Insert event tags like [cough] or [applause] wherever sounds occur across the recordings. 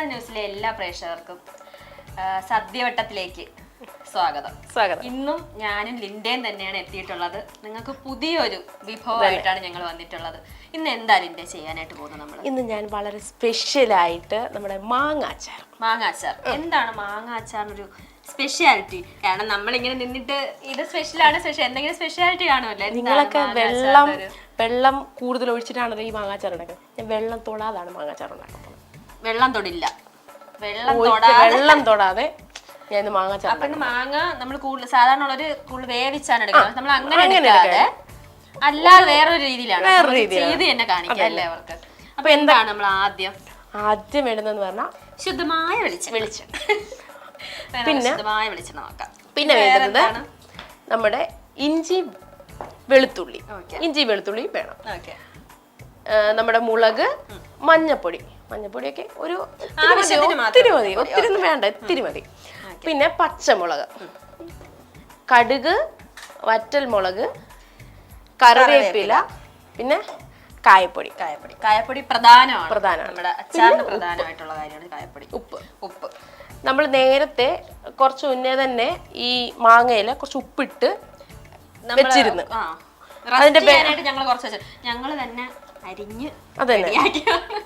യോഗനാഥ ന്യൂസിലെ എല്ലാ പ്രേക്ഷകർക്കും സദ്യവട്ടത്തിലേക്ക് സ്വാഗതം. സ്വാഗതം. ഇന്നും ഞാനും ലിൻഡയും തന്നെയാണ് എത്തിയിട്ടുള്ളത്. നിങ്ങൾക്ക് പുതിയൊരു വിഭവമായിട്ടാണ് ഞങ്ങൾ വന്നിട്ടുള്ളത്. ഇന്ന് എന്താ ലിൻഡേ ചെയ്യാനായിട്ട് പോകുന്നത് നമ്മൾ? ഇന്ന് ഞാൻ വളരെ സ്പെഷ്യലായിട്ട് നമ്മുടെ മാങ്ങാച്ചാർ മാങ്ങാച്ചാർ എന്താണ് മാങ്ങാച്ചാറിനൊരു സ്പെഷ്യാലിറ്റി? കാരണം നമ്മളിങ്ങനെ നിന്നിട്ട് ഇത് സ്പെഷ്യലാണ് സ്പെഷ്യൽ എന്തെങ്കിലും സ്പെഷ്യാലിറ്റി കാണുമല്ലേ. നിങ്ങളൊക്കെ വെള്ളം വെള്ളം കൂടുതൽ ഒഴിച്ചിട്ടാണല്ലോ ഈ മാങ്ങാച്ചാർ ഉണ്ടാക്കുന്നത്. ഞാൻ വെള്ളം തൊടാതാണ് മാങ്ങാച്ചാർ ഉണ്ടാക്കുന്നത്. വെള്ളം തൊടില്ല. വെള്ളം തൊടാതെ വെള്ളം തൊടാതെ ഞാൻ മാങ്ങ അപ്പൊ ഇന്ന് മാങ്ങ നമ്മൾ കൂടുതൽ സാധാരണ ഉള്ളൊരു കൂടുതൽ വേവിച്ചാണ് എടുക്കുന്നത്. നമ്മൾ അങ്ങനെ എടുക്കാതെ അല്ലാതെ വേറൊരു രീതിയിലാണ്. ചെയ്ത് തന്നെ കാണിക്കാം അല്ലേ അവർക്ക്? അപ്പൊ എന്താണ് നമ്മൾ ആദ്യം? ആദ്യം വേണ്ടതെന്ന് പറഞ്ഞാൽ ശുദ്ധമായ വെളിച്ചം വെളിച്ചം [laughs] പിന്നെ ശുദ്ധമായ വെളിച്ചം നോക്കാം. പിന്നെ വേണ്ടത്? നമ്മുടെ ഇഞ്ചി വെളുത്തുള്ളി. ഇഞ്ചി വെളുത്തുള്ളി വേണം. നമ്മുടെ മുളക് മഞ്ഞപ്പൊടി. മഞ്ഞപ്പൊടിയൊക്കെ ഒരു ഒത്തിരി മതി ഒത്തിരി ഒന്നും വേണ്ട ഇത്തിരി മതി. പിന്നെ പച്ചമുളക്. കടുക് വറ്റൽ മുളക് കറിവേപ്പില പിന്നെ കായപ്പൊടി. കായപ്പൊടി. കായപ്പൊടി പ്രധാനമാണ്. പ്രധാനമാണ്. നമ്മുടെ അച്ചാറിന് പ്രധാനമായിട്ടുള്ള കാര്യമാണ് കായപ്പൊടി. ഉപ്പ്. ഉപ്പ്. നമ്മൾ നേരത്തെ കുറച്ച് മുന്നേ തന്നെ ഈ മാങ്ങയില കുറച്ച് ഉപ്പിട്ട് വെച്ചിരുന്നു. അതിന്റെ ഞങ്ങൾ കുറച്ച് ഞങ്ങൾ തന്നെ അരിഞ്ഞ് അതെ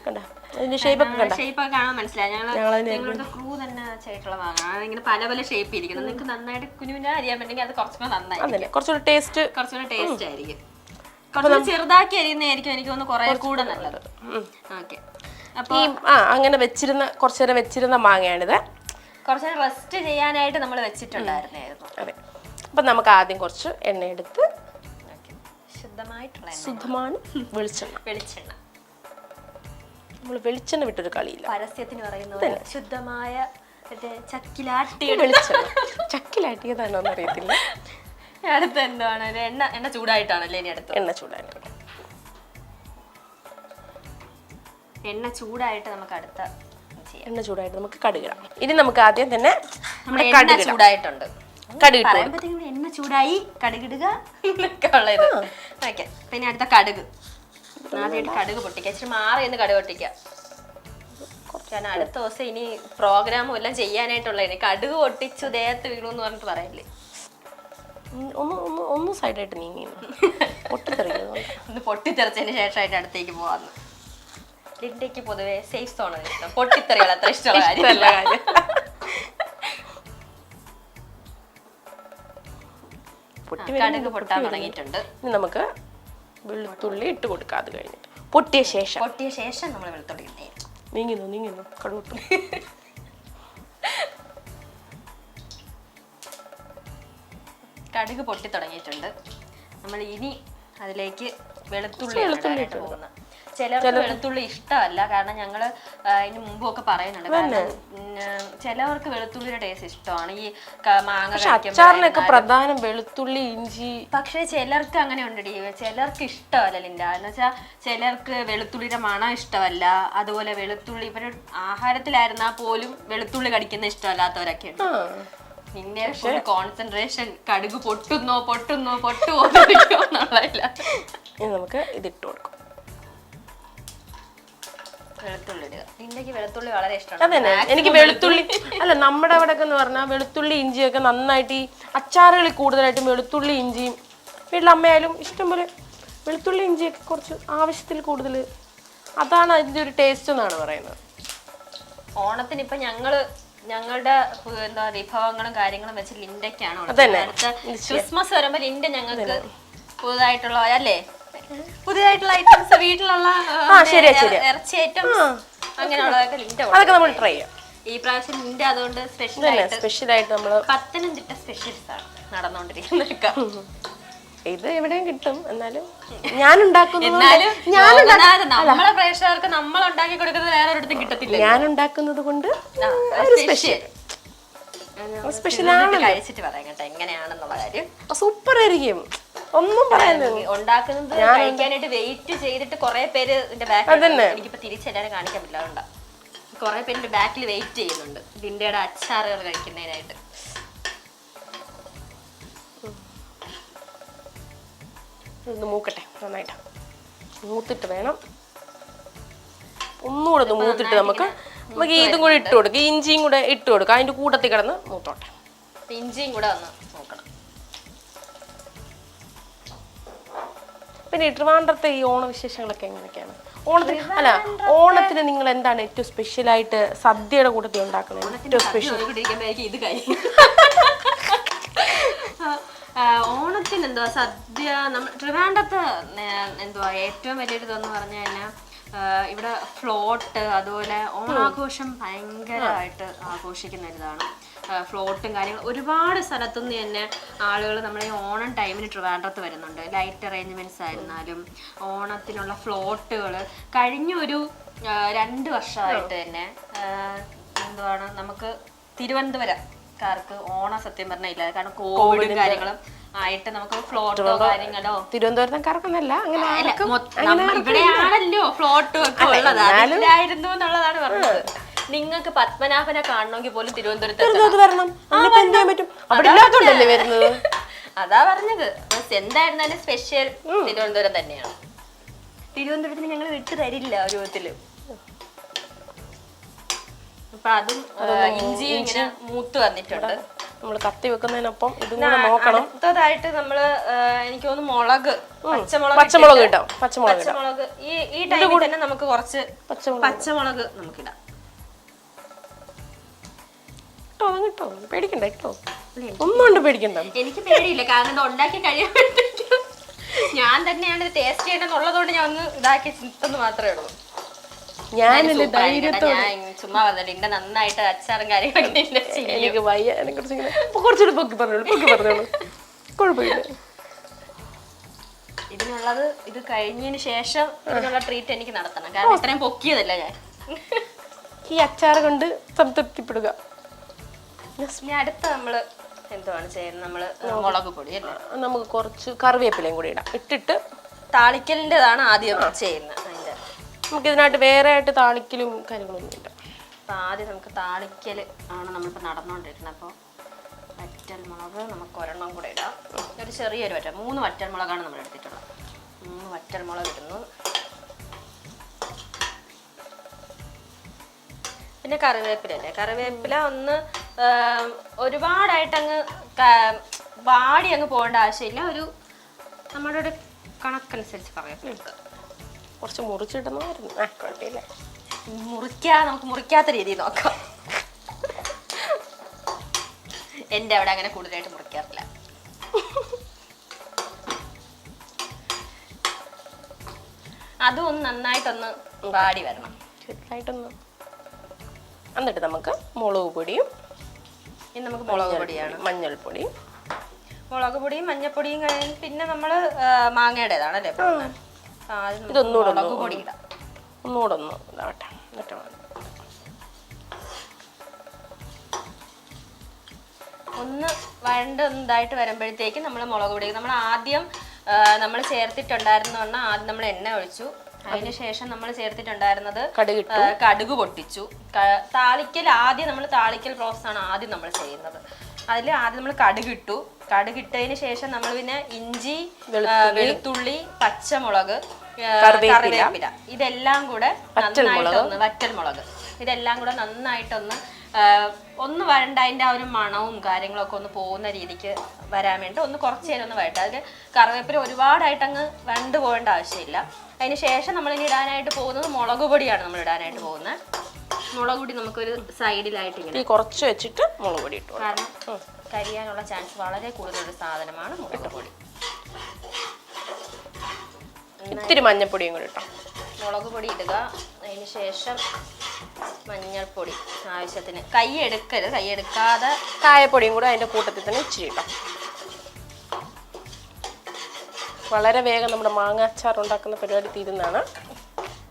കണ്ട? അതിന്റെ ഷേപ്പ് ഒക്കെ കണ്ടോ? ഷേപ്പ് ഒക്കെ കാണാൻ മനസ്സിലായി. ഞങ്ങൾ ഞങ്ങളുടെ ക്രൂ തന്നെ ചെയ്തിട്ടുള്ള ഭാഗമാണ് ഇങ്ങനെ പല പല ഷേപ്പ് ഇരിക്കുന്നത് നിങ്ങൾക്ക് നന്നായിട്ട് കുഞ്ഞുഞ്ഞ അറിയാൻ പറ്റുമെങ്കിൽ അത് കുറച്ചുകൂടെ നന്നായി കുറച്ചൊരു ടേസ്റ്റ് കുറച്ചുകൂടെ ടേസ്റ്റ് ആയിരിക്കും. കുറച്ചുകൂടെ ചെറുതാക്കി അരിയുന്നതായിരിക്കും എനിക്ക് തോന്നുന്നു കുറെ കൂടെ നല്ലത്. ഓക്കെ. ഈ ആ അങ്ങനെ വെച്ചിരുന്ന കുറച്ചു നേരം വെച്ചിരുന്ന മാങ്ങയാണിത്. കുറച്ച് റെസ്റ്റ് ചെയ്യാനായിട്ട് നമ്മൾ വെച്ചിട്ടുണ്ടായിരുന്നു അതെ. അപ്പം നമുക്ക് ആദ്യം കുറച്ച് എണ്ണ എടുത്ത് ശുദ്ധമായിട്ടുള്ള. ശുദ്ധമാണ് വെളിച്ചെണ്ണ. വെളിച്ചെണ്ണ. നമ്മൾ വെളിച്ചെണ്ണ വിട്ടൊരു കളിയില്ല. പരസ്യത്തിന് പറയുന്ന ശുദ്ധമായ ചക്കിലാട്ടി വെളിച്ചെണ്ണ. ചക്കിലാട്ടിയതാണോ എന്നറിയത്തില്ല. അടുത്ത് എന്താണ്? എണ്ണ എണ്ണ ചൂടായിട്ടാണല്ലേ ഇനി അടുത്ത് എണ്ണ ചൂടായിട്ട് എണ്ണ ചൂടായിട്ട് നമുക്ക് അടുത്ത എണ്ണ ചൂടായിട്ട് നമുക്ക് കടുകിടാം. ഇനി നമുക്ക് ആദ്യം തന്നെ നമ്മുടെ എണ്ണ ചൂടായിട്ടുണ്ട്. കടുകിട്ട് പറയാൻ എണ്ണ ചൂടായി കടുകിടുക. പിന്നെ അടുത്ത കടുക്. ആദ്യമായിട്ട് കടുക് പൊട്ടിക്കുക. ഇച്ചിരി മാറി എന്ന് കടുക് പൊട്ടിക്കുക. കാരണം അടുത്ത ദിവസം ഇനി പ്രോഗ്രാമും എല്ലാം ചെയ്യാനായിട്ടുള്ള കടുക് പൊട്ടിച്ചു ദേഹത്ത് വീണു എന്ന് പറഞ്ഞിട്ട് പറയില്ലേ? ഒന്ന് ഒന്ന് ഒന്ന് സൈഡായിട്ട് നീങ്ങി [laughs] പൊട്ടിത്തെറിക്കുന്നു. ഒന്ന് പൊട്ടിത്തെറിച്ചതിന് ശേഷമായിട്ട് അടുത്തേക്ക് പോവാന്ന്. ലിൻഡയ്ക്ക് പൊതുവേ സേഫ് സോണാണ് ഇഷ്ടം. പൊട്ടിത്തെറികൾ അത്ര ഇഷ്ടമുള്ള [laughs] കാര്യം. കടുക് പൊട്ടാൻ തുടങ്ങിയിട്ടുണ്ട്. നമുക്ക് വെളുത്തുള്ളി ഇട്ട് കൊടുക്കുക അത് കഴിഞ്ഞിട്ട്. പൊട്ടിയ ശേഷം. പൊട്ടിയ ശേഷം നമ്മൾ വെളുത്തുള്ളി നീങ്ങുന്നു നീങ്ങുന്നു. കടുവട്ടു കടുക് പൊട്ടി തുടങ്ങിയിട്ടുണ്ട്. നമ്മൾ ഇനി അതിലേക്ക് വെളുത്തുള്ളി വെളുത്തുള്ളി ഇട്ട് പോകുന്നത്. ചിലർക്ക് വെളുത്തുള്ളി ഇഷ്ടമല്ല. കാരണം ഞങ്ങൾ മുമ്പും മുമ്പൊക്കെ പറയുന്നുണ്ട്. കാരണം ചിലവർക്ക് വെളുത്തുള്ളിയുടെ ടേസ്റ്റ് ഇഷ്ടമാണ്. ഈ മാങ്ങ അച്ചാറിനൊക്കെ പ്രധാനം വെളുത്തുള്ളി ഇഞ്ചി. പക്ഷേ ചിലർക്ക് അങ്ങനെ ഉണ്ട് ഡി ചിലർക്ക് ഇഷ്ടമല്ല ലിൻഡ. എന്ന് വെച്ചാൽ ചിലർക്ക് വെളുത്തുള്ളിയുടെ മണം ഇഷ്ടമല്ല. അതുപോലെ വെളുത്തുള്ളി ഇവർ ആഹാരത്തിലായിരുന്നാൽ പോലും വെളുത്തുള്ളി കടിക്കുന്ന ഇഷ്ടമല്ലാത്തവരൊക്കെ ഉണ്ട്. നിന്നെ ഫുൾ കോൺസെൻട്രേഷൻ കടുക് പൊട്ടുന്നോ പൊട്ടുന്നോ പൊട്ടുമോ എന്നുള്ളതില്ല. നമുക്ക് ഇതിട്ട് കൊടുക്കും. വെളുത്തുള്ളി ഇടുക. നിന്റെക്ക് വെളുത്തുള്ളി വളരെ ഇഷ്ടമാണ്. അതന്നെ. എനിക്ക് വെളുത്തുള്ളി അല്ല നമ്മുടെ അവിടെ എന്ന് പറഞ്ഞാൽ വെളുത്തുള്ളി ഇഞ്ചിയൊക്കെ നന്നായിട്ട് ഈ അച്ചാറുകളിൽ കൂടുതലായിട്ടും വെളുത്തുള്ളി ഇഞ്ചിയും വീട്ടിലമ്മയായാലും ഇഷ്ടംപോലെ വെളുത്തുള്ളി ഇഞ്ചിയൊക്കെ കുറച്ച് ആവശ്യത്തിൽ കൂടുതൽ അതാണ് അതിന്റെ ഒരു ടേസ്റ്റ് എന്നാണ് പറയുന്നത്. ഓണത്തിന് ഇപ്പൊ ഞങ്ങൾ ഞങ്ങളുടെ എന്താ വിഭവങ്ങളും കാര്യങ്ങളും വെച്ച് ലിൻഡയ്ക്കാണ് ഉള്ളത്. അതന്നെ. അടുത്ത ക്രിസ്മസ് വരുമ്പോ ലിൻഡ ഞങ്ങൾക്ക് പുതുതായിട്ടുള്ള അല്ലേ? പുതിയതായിട്ടുള്ള ഐറ്റംസ് വീട്ടിലുള്ള ആ, ശരിയാ, ശരിയാ. ഇറച്ചി ഐറ്റംസ് അങ്ങനെയുള്ളതൊക്കെ ലിൻഡ കൊടുക്കും. അതൊക്കെ നമ്മൾ ട്രൈ ചെയ്യാം. ഈ പ്രാവശ്യം നിന്റെ അതുകൊണ്ട് സ്പെഷ്യൽ ഇതന്നെ ആയിട്ട് സ്പെഷ്യലായിട്ട് നമ്മൾ പത്തനംതിട്ട സ്പെഷ്യൽസ് ആണ് നടന്നുകൊണ്ടിരിക്കുന്നതൊക്കെ ഇത് എവിടെയും കിട്ടും എന്നാലും ഞാൻ ഉണ്ടാക്കുന്നത് എന്നാലും ഞാൻ ലോകനാഥ് നമ്മളെ പ്രേക്ഷകർക്ക് നമ്മൾ ഉണ്ടാക്കി കൊടുക്കുന്നത് വേറെ ഒരിടത്തും കിട്ടത്തില്ല ഞാൻ ഉണ്ടാക്കുന്നത് കൊണ്ട് ആ, ഒരു സ്പെഷ്യൽ സ്പെഷ്യൽ ആണ്. കഴിച്ചിട്ട് പറയാം കേട്ടോ എങ്ങനെയാണെന്നുള്ള കാര്യം. സൂപ്പർ ആയിരിക്കും. ഒന്നും ഈ ഉണ്ടാക്കുന്നത് കഴിക്കാനായിട്ട് വെയിറ്റ് ചെയ്തിട്ട് കുറെ പേര് ഇതിന്റെ ബാക്കിൽ എനിക്കിപ്പോ തിരിച്ചെല്ലാരും കാണിക്കാൻ പറ്റില്ല അതുകൊണ്ടാ. കുറെ പേര് ബാക്കിൽ വെയിറ്റ് ചെയ്യുന്നുണ്ട്. അച്ചാറുകൾ കഴിക്കുന്നതിനായിട്ട്. ഒന്ന് മൂക്കട്ടെ നന്നായിട്ട്. മൂത്തിട്ട് വേണം. ഒന്നുകൂടെ ഒന്ന് മൂത്തിട്ട് നമുക്ക് നമുക്ക് ഇതും കൂടെ ഇട്ട് കൊടുക്കാം. ഈ ഇഞ്ചിയും കൂടെ ഇട്ട് കൊടുക്കാം. അതിന്റെ കൂട്ടത്തിൽ കിടന്ന് മൂത്തോട്ടെ. ഇഞ്ചിയും കൂടെ ഒന്ന് നോക്കണം പിന്നെ ഈ ട്രിവാൻഡ്രത്തെ ഈ ഓണവിശേഷങ്ങളൊക്കെ എങ്ങനെയൊക്കെയാണ്? ഓണത്തിന് അല്ല ഓണത്തിന് നിങ്ങൾ എന്താണ് ഏറ്റവും സ്പെഷ്യൽ ആയിട്ട് സദ്യയുടെ കൂട്ടത്തിൽ ഉണ്ടാക്കുന്നത്? ഏറ്റവും സ്പെഷ്യൽ ഇത് ഓണത്തിന് എന്തുവാ? സദ്യ നമ്മൾ ട്രിവാൻഡ്രത്ത് എന്തുവാ? ഏറ്റവും വലിയൊരു ഇതെന്ന് പറഞ്ഞു കഴിഞ്ഞാൽ ഇവിടെ ഫ്ലോട്ട് അതുപോലെ ഓണാഘോഷം ഭയങ്കരമായിട്ട് ആഘോഷിക്കുന്ന ഒരു ഇതാണ് ഫ്ലോട്ടും കാര്യങ്ങളും ഒരുപാട് സ്ഥലത്തുനിന്ന് തന്നെ ആളുകൾ നമ്മൾ ഈ ഓണം ടൈമിന് ട്രിവാൻഡ്രത്ത് വരുന്നുണ്ട്. ലൈറ്റ് അറേഞ്ച്മെന്റ്സ് ആയിരുന്നാലും ഓണത്തിനുള്ള ഫ്ലോട്ടുകൾ കഴിഞ്ഞ ഒരു രണ്ട് വർഷമായിട്ട് തന്നെ എന്തുവാണ് നമുക്ക് തിരുവനന്തപുരക്കാർക്ക് ഓണം സത്യം പറഞ്ഞാൽ ഇല്ല. കാരണം കോവിഡും കാര്യങ്ങളും ആയിട്ട് നമുക്ക് ഫ്ലോട്ടോ കാര്യങ്ങളോ തിരുവനന്തപുരത്തേക്കാർക്കൊന്നല്ല. അങ്ങനെ ഇവിടെയാണല്ലോ ഫ്ലോട്ടും ഒക്കെ ഉള്ളത്. അതിലായിരുന്നു എന്നുള്ളതാണ് പറഞ്ഞത്. നിങ്ങൾക്ക് പത്മനാഭനെ കാണണമെങ്കിൽ പോലും തിരുവനന്തപുരത്ത് തിരുവനന്തപുരത്ത് വരണം. അതിനിപ്പോ എന്ത് ചെയ്യാൻ പറ്റും? അവിടെ ഇല്ലാത്തോണ്ടല്ലേ വരുന്നത്? [laughs] അതാ പറഞ്ഞത്. എന്തായിരുന്നാലും സ്പെഷ്യൽ തിരുവനന്തപുരം തന്നെയാണ്. തിരുവനന്തപുരത്തിന് ഞങ്ങൾ വിട്ടു തരില്ല ഒരു വിധത്തിൽ. അപ്പൊ അതും ഇഞ്ചി ഇങ്ങനെ മൂത്ത് വന്നിട്ടുണ്ട്. നമ്മൾ കത്തി വെക്കുന്നതിനൊപ്പം ഇതും കൂടെ നോക്കണം. അടുത്തതായിട്ട് നമ്മൾ എനിക്ക് തോന്നുന്നു മുളക് പച്ചമുളക് പച്ചമുളക് ഇട്ടിട്ട് പച്ചമുളക് പച്ചമുളക്. ഈ ഈ ടൈമിൽ തന്നെ നമുക്ക് കുറച്ച് പച്ചമുളക്. പച്ചമുളക് നമുക്കിടാം. ഇട്ടോ അത് കിട്ടോ. പേടിക്കണ്ട കിട്ടോ. ഒന്നും കൊണ്ട് പേടിക്കണ്ട. എനിക്ക് പേടിയില്ല കാരണം ഇത് ഉണ്ടാക്കി കഴിയുമ്പോഴത്തേക്കും ഞാൻ തന്നെയാണ് ടേസ്റ്റ് ചെയ്യണമെന്നുള്ളതുകൊണ്ട് ഞാൻ ഒന്ന് ഇതാക്കി ചിത്തെന്ന് മാത്രമേ ഉള്ളൂ. ഞാനല്ലേ ചുമ്മാ ഇന്റെ നന്നായിട്ട് അച്ചാറും കാര്യങ്ങളൊക്കെ ഇന്റെ ചെയ്യും. എനിക്ക് വയ്യ എന്നെ കുറിച്ച് ഇങ്ങനെ കുറച്ചുകൂടി പൊക്കി പറഞ്ഞോളൂ പൊക്കി പറഞ്ഞോളൂ. കുഴപ്പമില്ല. ഇതിനുള്ളത് ഇത് കഴിഞ്ഞതിന് ശേഷം ഇതിനുള്ള ട്രീറ്റ് എനിക്ക് നടത്തണം. കാരണം ഇത്രയും പൊക്കിയതല്ല ഞാൻ. ഈ അച്ചാർ കൊണ്ട് സംതൃപ്തിപ്പെടുക. ഇനി അടുത്ത നമ്മൾ എന്തുവാണ് ചെയ്യുന്നത്? നമ്മൾ മുളക് പൊടി അല്ലേ? നമുക്ക് കുറച്ച് കറിവേപ്പിലയും കൂടി ഇടാം. ഇട്ടിട്ട് താളിക്കലിന്റെതാണ് ആദ്യം ചെയ്യുന്നത് അതിന്റെ. നമുക്ക് ഇതിനായിട്ട് വേറെ ആയിട്ട് താളിക്കലും കാര്യങ്ങളൊന്നും ഇല്ല. അപ്പോൾ ആദ്യം നമുക്ക് താളിക്കൽ ആണ് നമ്മളിപ്പോൾ നടന്നുകൊണ്ടിരിക്കുന്നത് അപ്പോൾ വറ്റൽ മുളക് നമുക്ക് ഒരെണ്ണം കൂടെ ഇടാം. ഒരു ചെറിയൊരു വറ്റൽ മൂന്ന് വറ്റൽ മുളകാണ് നമ്മൾ എടുത്തിട്ടുള്ളത്. മൂന്ന് വറ്റൽ മുളക് ഇടുന്നു. പിന്നെ കറിവേപ്പില അല്ലേ കറിവേപ്പില ഒന്ന് ആം, ഒരുപാടായിട്ട് അങ്ങ് വാടി അങ്ങ് പോകേണ്ട ആവശ്യമില്ല. ഒരു നമ്മുടെ ഒരു കണക്കനുസരിച്ച് പറയാം. കുറച്ച് ആ കുഴപ്പമില്ല. മുറിക്കാ നമുക്ക് മുറിക്കാത്ത രീതിയിൽ നോക്കാം. എന്റെ അവിടെ അങ്ങനെ കൂടുതലായിട്ട് മുറിക്കാറില്ല. അതും ഒന്ന് നന്നായിട്ടൊന്ന് വാടി വരണം. ചെറുതായിട്ടൊന്ന്. എന്നിട്ട് നമുക്ക് മുളക് പൊടിയും ഇനി നമുക്ക് മുളക് പൊടിയാണ് മഞ്ഞൾപ്പൊടിയും മുളക് പൊടിയും മഞ്ഞപ്പൊടിയും കഴിഞ്ഞ് പിന്നെ നമ്മൾ മാങ്ങയുടേതാണ് അല്ലേ ഇതൊന്നുകൂടെ ഒന്ന് മുളക് പൊടി ഇടാം. ഒന്നുകൂടെ ഒന്ന് ഇതാവട്ടെ എന്നിട്ട് ഒന്ന് വരണ്ട് ഇതായിട്ട് വരുമ്പോഴത്തേക്ക് നമ്മൾ മുളക് പൊടി നമ്മൾ ആദ്യം നമ്മൾ ചേർത്തിട്ടുണ്ടായിരുന്നു പറഞ്ഞാൽ ആദ്യം നമ്മൾ എണ്ണ ഒഴിച്ചു. അതിന് ശേഷം നമ്മൾ ചേർത്തിട്ടുണ്ടായിരുന്നത് കടുക് പൊട്ടിച്ചു. താളിക്കൽ ആദ്യം നമ്മൾ താളിക്കൽ പ്രോസസ് ആണ് ആദ്യം നമ്മൾ ചെയ്യുന്നത്. അതിൽ ആദ്യം നമ്മൾ കടുകിട്ടു. കടുക് ഇട്ടതിന് ശേഷം നമ്മൾ പിന്നെ ഇഞ്ചി വെളുത്തുള്ളി. പച്ചമുളക് കറിവേപ്പില. ഇതെല്ലാം കൂടെ നന്നായിട്ടൊന്ന് വറ്റൽ മുളക് ഇതെല്ലാം കൂടെ നന്നായിട്ടൊന്ന് ഒന്ന് വരണ്ട അതിന്റെ ആ ഒരു മണവും കാര്യങ്ങളൊക്കെ ഒന്ന് പോകുന്ന രീതിക്ക് വരാൻ വേണ്ടി ഒന്ന് കുറച്ച് നേരം ഒന്ന് വരട്ടെ. അതിൽ കറിവേപ്പില ഒരുപാടായിട്ടങ്ങ് വരണ്ട് പോകേണ്ട ആവശ്യമില്ല. അതിന് ശേഷം നമ്മൾ ഇനി ഇടാനായിട്ട് പോകുന്നത് മുളക് പൊടിയാണ് നമ്മൾ ഇടാനായിട്ട് പോകുന്നത്. മുളക് പൊടി നമുക്കൊരു സൈഡിലായിട്ട് ഇങ്ങനെ കുറച്ച് വെച്ചിട്ട് മുളക് പൊടി ഇട്ടു. കാരണം കരിയാനുള്ള ചാൻസ് വളരെ കൂടുതലുള്ള സാധനമാണ് മുളക് പൊടി. ഇത്തിരി മഞ്ഞൾപ്പൊടിയും കൂടി ഇട്ടോ. മുളക് പൊടി ഇടുക. അതിന് ശേഷം മഞ്ഞൾപ്പൊടി ആവശ്യത്തിന്. കൈ എടുക്കരുത്. കൈ എടുക്കാതെ കായപ്പൊടിയും കൂടെ അതിന്റെ കൂട്ടത്തിൽ തന്നെ ഇച്ചിരി ഇട്ടോ. വളരെ വേഗം നമ്മുടെ മാങ്ങ അച്ചാർ ഉണ്ടാക്കുന്ന പരിപാടി തീരുന്നതാണ്.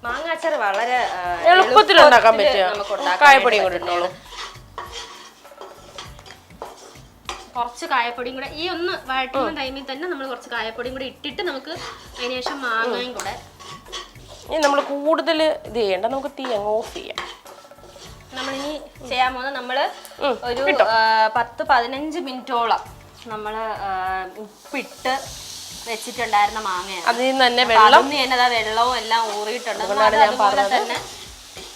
മാങ്ങാച്ചാർ വളരെ എളുപ്പത്തിൽ ഉണ്ടാക്കാൻ എളുപ്പത്തിൽ കായപ്പൊടി കായപ്പൊടിയും കൂടി ഇട്ടോളൂ. കുറച്ച് കായപ്പൊടിയും കൂടെ ഈ ഒന്ന് വഴറ്റുന്ന ടൈമിൽ തന്നെ നമ്മൾ കുറച്ച് കായപ്പൊടിയും കൂടെ ഇട്ടിട്ട് നമുക്ക് അതിന് ശേഷം മാങ്ങയും കൂടെ ഇനി നമ്മൾ കൂടുതൽ ഇത് ചെയ്യണ്ട നമുക്ക് തീ അങ്ങ് ഓഫ് ചെയ്യാം. നമ്മളിനി ചെയ്യാൻ പോകുന്നത് നമ്മൾ ഒരു പത്ത് പതിനഞ്ച് മിനിറ്റോളം നമ്മൾ ഉപ്പിട്ട് വെച്ചിട്ടുണ്ടായിരുന്ന മാങ്ങയാണ്. അതിൽ നിന്ന് തന്നെ വെള്ളം തന്നെ വെള്ളവും എല്ലാം ഊറിയിട്ടുണ്ട്. അത് അതുപോലെ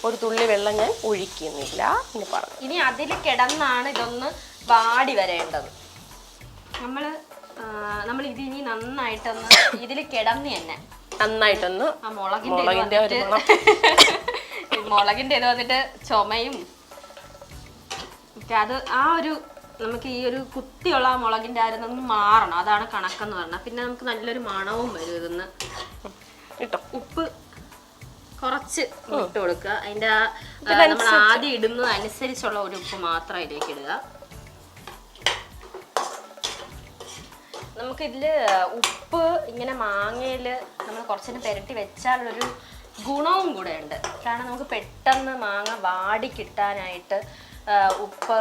ഒരു തുള്ളി വെള്ളം ഞാൻ ഒഴിക്കുന്നില്ല എന്ന് പറഞ്ഞു. ഇനി അതിൽ കിടന്നാണ് ഇതൊന്ന് വാടി വരേണ്ടത്. നമ്മൾ നമ്മൾ ഇത് ഇനി നന്നായിട്ടൊന്ന് ഇതിൽ കിടന്ന് തന്നെ. നന്നായിട്ടൊന്ന് മുളകിന്റെ ഒരു [laughs] മുളകിന്റെ ഇത് വന്നിട്ട് ചുമയും. അത് ആ ഒരു നമുക്ക് ഈ ഒരു കുത്തിയുള്ള ആ മുളകിന്റെ ആരും നിന്ന് മാറണം. അതാണ് കണക്കെന്ന് പറഞ്ഞാൽ പിന്നെ നമുക്ക് നല്ലൊരു മണവും വരും ഇതിന്ന്. ഇട്ടോ. ഉപ്പ് കുറച്ച് ഇട്ട് കൊടുക്കുക. അതിന്റെ ആ നമ്മൾ ആദ്യം ഇടുന്നത് അനുസരിച്ചുള്ള ഒരു ഉപ്പ് മാത്രം ഇതിലേക്ക് ഇടുക. നമുക്കിതിൽ ഉപ്പ് ഇങ്ങനെ മാങ്ങയിൽ നമ്മൾ കുറച്ചിന് പെരട്ടി വെച്ചാലൊരു ഗുണവും കൂടെ ഉണ്ട്. കാരണം നമുക്ക് പെട്ടെന്ന് മാങ്ങ വാടി കിട്ടാനായിട്ട് ഉപ്പ്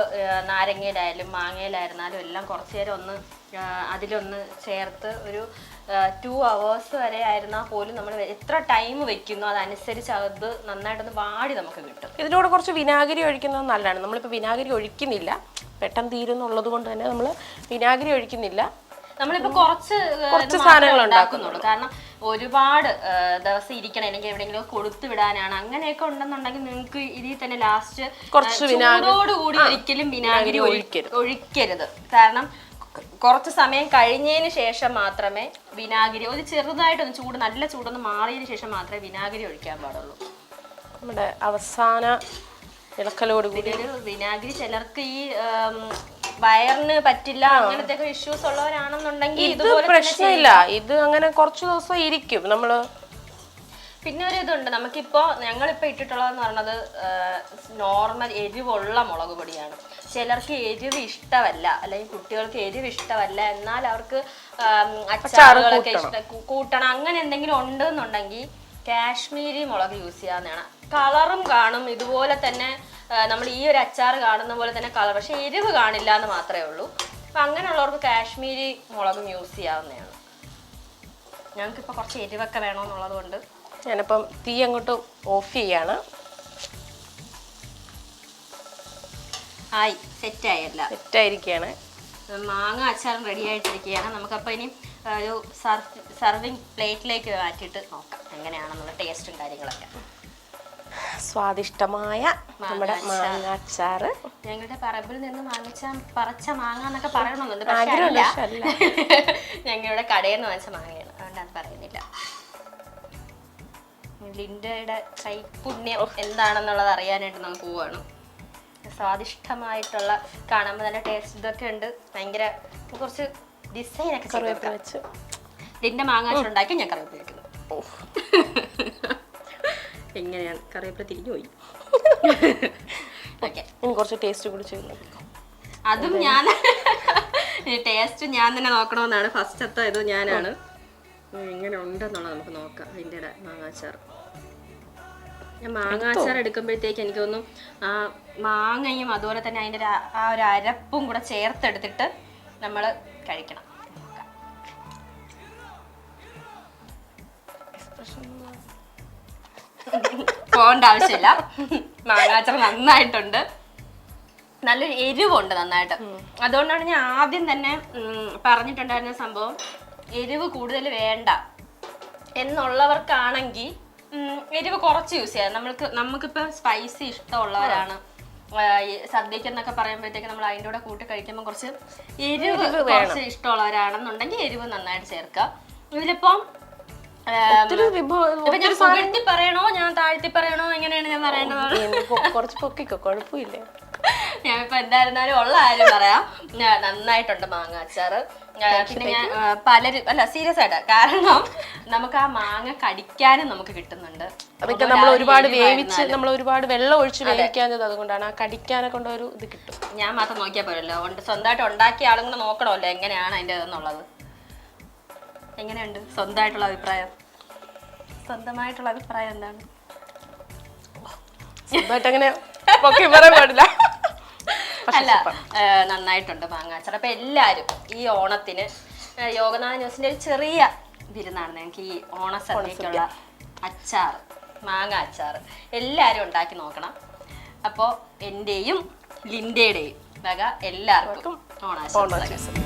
നാരങ്ങയിലായാലും മാങ്ങയിലായിരുന്നാലും എല്ലാം കുറച്ച് നേരം ഒന്ന് അതിലൊന്ന് ചേർത്ത് ഒരു ടു അവേഴ്സ് വരെ ആയിരുന്നാൽ പോലും നമ്മൾ എത്ര ടൈം വെക്കുന്നു അതനുസരിച്ച് അത് നന്നായിട്ടൊന്ന് വാടി നമുക്ക് കിട്ടും. ഇതിനോട് കുറച്ച് വിനാഗിരി ഒഴിക്കുന്നത് നല്ലതാണ്. നമ്മളിപ്പോൾ വിനാഗിരി ഒഴിക്കുന്നില്ല. പെട്ടെന്ന് തീരുന്നുള്ളത് കൊണ്ട് തന്നെ നമ്മൾ വിനാഗിരി ഒഴിക്കുന്നില്ല. നമ്മളിപ്പോ കുറച്ച് കുറച്ച് സാധനങ്ങൾ ഉണ്ടാക്കുന്നുള്ളൂ. കാരണം ഒരുപാട് ദിവസം ഇരിക്കണം അല്ലെങ്കിൽ എവിടെയെങ്കിലും കൊടുത്തു വിടാനാണ്. അങ്ങനെയൊക്കെ ഉണ്ടെന്നുണ്ടെങ്കിൽ നിങ്ങൾക്ക് ഇതിൽ തന്നെ ലാസ്റ്റ് കുറച്ച് ചൂടോടുകൂടി ഒരിക്കലും വിനാഗിരി ഒഴിക്കരുത്. ഒഴിക്കരുത്. കാരണം കുറച്ച് സമയം കഴിഞ്ഞതിന് ശേഷം മാത്രമേ വിനാഗിരി ഒരു ചെറുതായിട്ടൊന്ന് ചൂട് നല്ല ചൂടൊന്ന് മാറിയതിന് ശേഷം മാത്രമേ വിനാഗിരി ഒഴിക്കാൻ പാടുള്ളൂ. നമ്മുടെ അവസാന ഇളക്കലോട് കൂടി വിനാഗിരി ചിലർക്ക് ഈ വയറിന് പറ്റില്ല അങ്ങനത്തെ ഇഷ്യൂസ് ഉള്ളവരാണെന്നുണ്ടെങ്കിൽ ഇത് പ്രശ്നമില്ല. ഇത് അങ്ങനെ കുറച്ച് ദിവസം ഇരിക്കും. നമ്മൾ പിന്നെ ഒരു ഇതുണ്ട്. നമുക്കിപ്പോ ഞങ്ങളിപ്പോ ഇട്ടിട്ടുള്ളതെന്ന് പറഞ്ഞത് നോർമൽ എരിവുള്ള മുളക് പൊടിയാണ്. ചിലർക്ക് എരിവ് ഇഷ്ടമല്ല അല്ലെങ്കിൽ കുട്ടികൾക്ക് എരിവ് ഇഷ്ടമല്ല. എന്നാൽ അവർക്ക് അച്ചാറുകളൊക്കെ ഇഷ്ടം കൂട്ടണം. അങ്ങനെ എന്തെങ്കിലും ഉണ്ടെന്നുണ്ടെങ്കിൽ കാശ്മീരി മുളക് യൂസ് ചെയ്യാവുന്നതാണ്. കളറും കാണും. ഇതുപോലെ തന്നെ നമ്മൾ ഈ ഒരു അച്ചാർ കാണുന്ന പോലെ തന്നെ കളർ പക്ഷെ എരിവ് കാണില്ല എന്ന് മാത്രമേ ഉള്ളൂ. അപ്പം അങ്ങനെയുള്ളവർക്ക് കാശ്മീരി മുളകും യൂസ് ചെയ്യാവുന്നതാണ്. ഞങ്ങൾക്കിപ്പോൾ കുറച്ച് എരിവൊക്കെ വേണമെന്നുള്ളത് കൊണ്ട് ഞാനിപ്പം തീ അങ്ങോട്ട് ഓഫ് ചെയ്യാണ്. ആയി സെറ്റായല്ല. സെറ്റായിരിക്കുകയാണ് മാങ്ങ അച്ചാറും റെഡി ആയിട്ടിരിക്കുകയാണ്. നമുക്കപ്പോൾ ഇനി ഒരു ഒരു സർവിങ് പ്ലേറ്റിലേക്ക് മാറ്റിയിട്ട് നോക്കാം. എങ്ങനെയാണെന്നുള്ള ടേസ്റ്റും കാര്യങ്ങളൊക്കെ. സ്വാദിഷ്ടമായ നമ്മുടെ മാങ്ങാച്ചാറ് ഞങ്ങളുടെ പറമ്പിൽ നിന്ന് വാങ്ങിച്ച പറച്ച മാങ്ങ എന്നൊക്കെ പറയണമെന്നുണ്ട് ഞങ്ങളുടെ കടയിൽ നിന്ന് വാങ്ങിച്ച മാങ്ങയാണ് അതുകൊണ്ട് അത് പറയുന്നില്ല. ലിൻഡയുടെ കൈപുണ്യം എന്താണെന്നുള്ളത് അറിയാനായിട്ട് നമുക്ക് പോവാണ്. സ്വാദിഷ്ടമായിട്ടുള്ള കാണുമ്പോൾ നല്ല ടേസ്റ്റ് ഇതൊക്കെ ഉണ്ട്. ഭയങ്കര കുറച്ച് ഡിസൈനൊക്കെ ലിൻഡ മാങ്ങ ഉണ്ടാക്കി ഞാൻ കറിവേപ്പില വെക്കുന്നു. [laughs] എങ്ങനെയാണ് കറിവേപ്പില തിരിഞ്ഞു പോയി. ഓക്കെ ഇനി കുറച്ച് ടേസ്റ്റ് കൂടി ചെയ്ത് അതും ഞാൻ ടേസ്റ്റ് ഞാൻ തന്നെ നോക്കണമെന്നാണ്. ഫസ്റ്റ് അത്ത ഇത് ഞാനാണ്. എങ്ങനെ ഉണ്ടെന്നുള്ളത് നമുക്ക് നോക്കാം. അതിന്റെ ഇട മാങ്ങാച്ചാർ. ഞാൻ മാങ്ങാച്ചാർ എടുക്കുമ്പോഴത്തേക്ക് എനിക്ക് തോന്നുന്നു ആ മാങ്ങയും അതുപോലെ തന്നെ അതിന്റെ ആ- ആ ഒരു അരപ്പും കൂടെ ചേർത്തെടുത്തിട്ട് നമ്മൾ കഴിക്കണം. പോകേണ്ട ആവശ്യമില്ല. മാങ്ങാച്ചാർ നന്നായിട്ടുണ്ട്. നല്ലൊരു എരിവുണ്ട് നന്നായിട്ട്. അതുകൊണ്ടാണ് ഞാൻ ആദ്യം തന്നെ പറഞ്ഞിട്ടുണ്ടായിരുന്ന സംഭവം എരിവ് കൂടുതൽ വേണ്ട എന്നുള്ളവർക്കാണെങ്കിൽ എരിവ് കുറച്ച് യൂസ് ചെയ്യാം. നമ്മൾക്ക് നമുക്കിപ്പോൾ സ്പൈസി ഇഷ്ടമുള്ളവരാണ്. സദ്യക്ക് എന്നൊക്കെ പറയുമ്പോഴത്തേക്ക് നമ്മൾ അതിന്റെ കൂടെ കൂട്ടി കഴിക്കുമ്പോൾ കുറച്ച് എരിവ് കുറച്ച് ഇഷ്ടമുള്ളവരാണെന്നുണ്ടെങ്കിൽ എരിവ് നന്നായിട്ട് ചേർക്കുക. ഇതിലിപ്പം ഞാൻ പറയണോ? ഞാൻ താഴ്ത്തി പറയണോ? എങ്ങനെയാണ് ഞാൻ പറയേണ്ടത്? കുറച്ച് പൊക്കിക്കോ കുഴപ്പമില്ല. ഞാനിപ്പോ എന്തായിരുന്നാലും ഉള്ള കാര്യം പറയാം. ഞാൻ നന്നായിട്ടുണ്ട് മാങ്ങ അച്ചാറ് പിന്നെ ഞാൻ പലരും അല്ല സീരിയസ് ആയിട്ട്. കാരണം നമുക്ക് ആ മാങ്ങ കടിക്കാനും നമുക്ക് കിട്ടുന്നുണ്ട്. അതൊക്കെ നമ്മൾ ഒരുപാട് വേവിച്ച് നമ്മൾ ഒരുപാട് വെള്ളം ഒഴിച്ച് വേവിക്കാഞ്ഞത് അതുകൊണ്ടാണ് ആ കടിക്കാനെ കൊണ്ട് ഒരു ഇത് കിട്ടും. ഞാൻ മാത്രം നോക്കിയാൽ പോരല്ലോ. സ്വന്തമായിട്ട് ഉണ്ടാക്കിയ ആളും കൂടെ നോക്കണമല്ലോ എങ്ങനെയാണ് അതിന്റെ ഇതെന്നുള്ളത് എങ്ങനെയുണ്ട്? സ്വന്തമായിട്ടുള്ള അഭിപ്രായം. സ്വന്തമായിട്ടുള്ള അഭിപ്രായം എന്താണ്? സ്വന്തമായിട്ട് അങ്ങനെ പറയാൻ പാടില്ല. അല്ല നന്നായിട്ടുണ്ട് മാങ്ങാച്ചാർ അപ്പൊ എല്ലാരും ഈ ഓണത്തിന് യോഗനാഥ ന്യൂസിന്റെ ഒരു ചെറിയ വിരുന്നാണ് ഞങ്ങൾക്ക് ഈ ഓണസദ്യക്കുള്ള അച്ചാർ മാങ്ങ അച്ചാർ എല്ലാരും ഉണ്ടാക്കി നോക്കണം. അപ്പോൾ എന്റെയും ലിൻഡയുടെയും വക എല്ലാവർക്കും ഓണാശംസകൾ.